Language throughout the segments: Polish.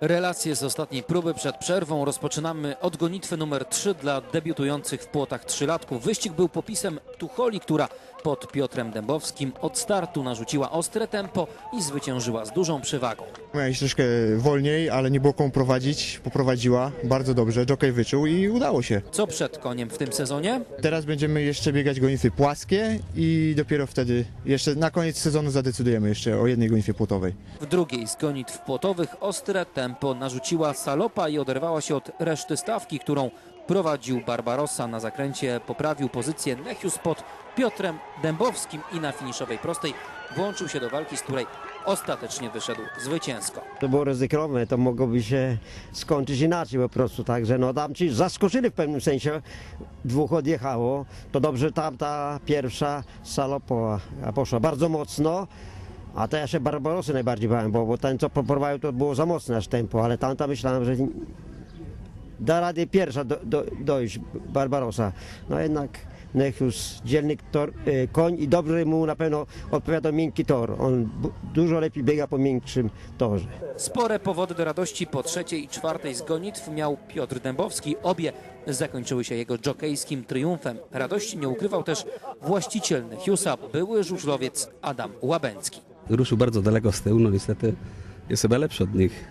Relacje z ostatniej próby przed przerwą rozpoczynamy od gonitwy numer 3 dla debiutujących w płotach trzylatków. Wyścig był popisem Tucholi, która pod Piotrem Dębowskim od startu narzuciła ostre tempo i zwyciężyła z dużą przewagą. Miała iść troszkę wolniej, ale nie było komu prowadzić. Poprowadziła bardzo dobrze, jockey wyczuł i udało się. Co przed koniem w tym sezonie? Teraz będziemy jeszcze biegać gonitwy płaskie i dopiero wtedy, jeszcze na koniec sezonu zadecydujemy jeszcze o jednej gonitwie płotowej. W drugiej z gonitw płotowych ostre tempo narzuciła Salopa i oderwała się od reszty stawki, którą prowadził Barbarossa. Na zakręcie poprawił pozycję Nechius pod Piotrem Dębowskim i na finiszowej prostej włączył się do walki, z której ostatecznie wyszedł zwycięsko. To było ryzykowne, to mogłoby się skończyć inaczej po prostu, także no tam ci zaskoczyli w pewnym sensie, dwóch odjechało, to dobrze tamta pierwsza salopoła a poszła bardzo mocno, a to ja się Barbarosy najbardziej bałem, bo, bo ten co prowadził to było za mocne aż tempo, ale tamta myślałem, że da radę pierwsza do, do, dojść Barbarosa, no jednak Nechius, dzielny tor, e, koń i dobrze mu na pewno odpowiada miękki tor, on dużo lepiej biega po miększym torze. Spore powody do radości po trzeciej i czwartej z gonitw miał Piotr Dębowski. Obie zakończyły się jego dżokejskim triumfem. Radości nie ukrywał też właściciel Nechiusa, były żużlowiec Adam Łabęcki. Ruszył bardzo daleko z tyłu, no niestety jest chyba lepszy od nich.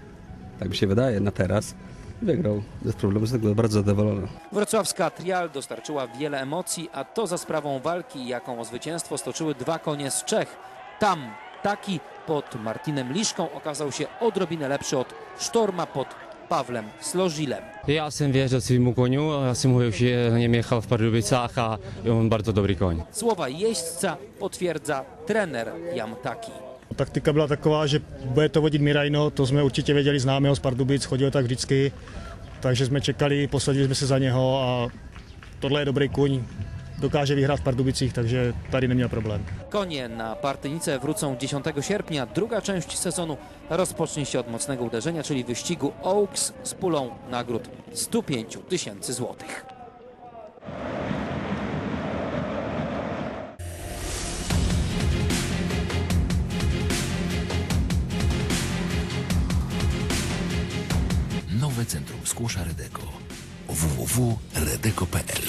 Tak mi się wydaje na teraz. Wygrał bez problemu, z tego bardzo zadowolony. Wrocławska Trial dostarczyła wiele emocji, a to za sprawą walki, jaką o zwycięstwo stoczyły dwa konie z Czech. Tam taki pod Martinem Liszką okazał się odrobinę lepszy od Sztorma pod Pawlem Slożilem. Já jsem věřil svýmu koniu, já jsem ho už je- na něm jechal v Pardubicách a je on bardzo dobrý koň. Słowa jeźdźca potwierdza trener Jamtaki. Taktika byla taková, že bude to vodit Mirajno, to jsme určitě věděli, známe ho z Pardubic, chodil tak vždycky, takže jsme čekali, posadili jsme se za něho a tohle je dobrý kuň, dokáže vyhrát v Pardubicích, takže tady neměl problém. Konie na Partynicę wrócą 10 sierpnia. Druga część sezonu rozpocznie się od mocnego uderzenia, czyli wyścigu Oaks z pulą nagród 105 tysięcy złotych. Nowe Centrum Skłosza Redeko www.redeko.pl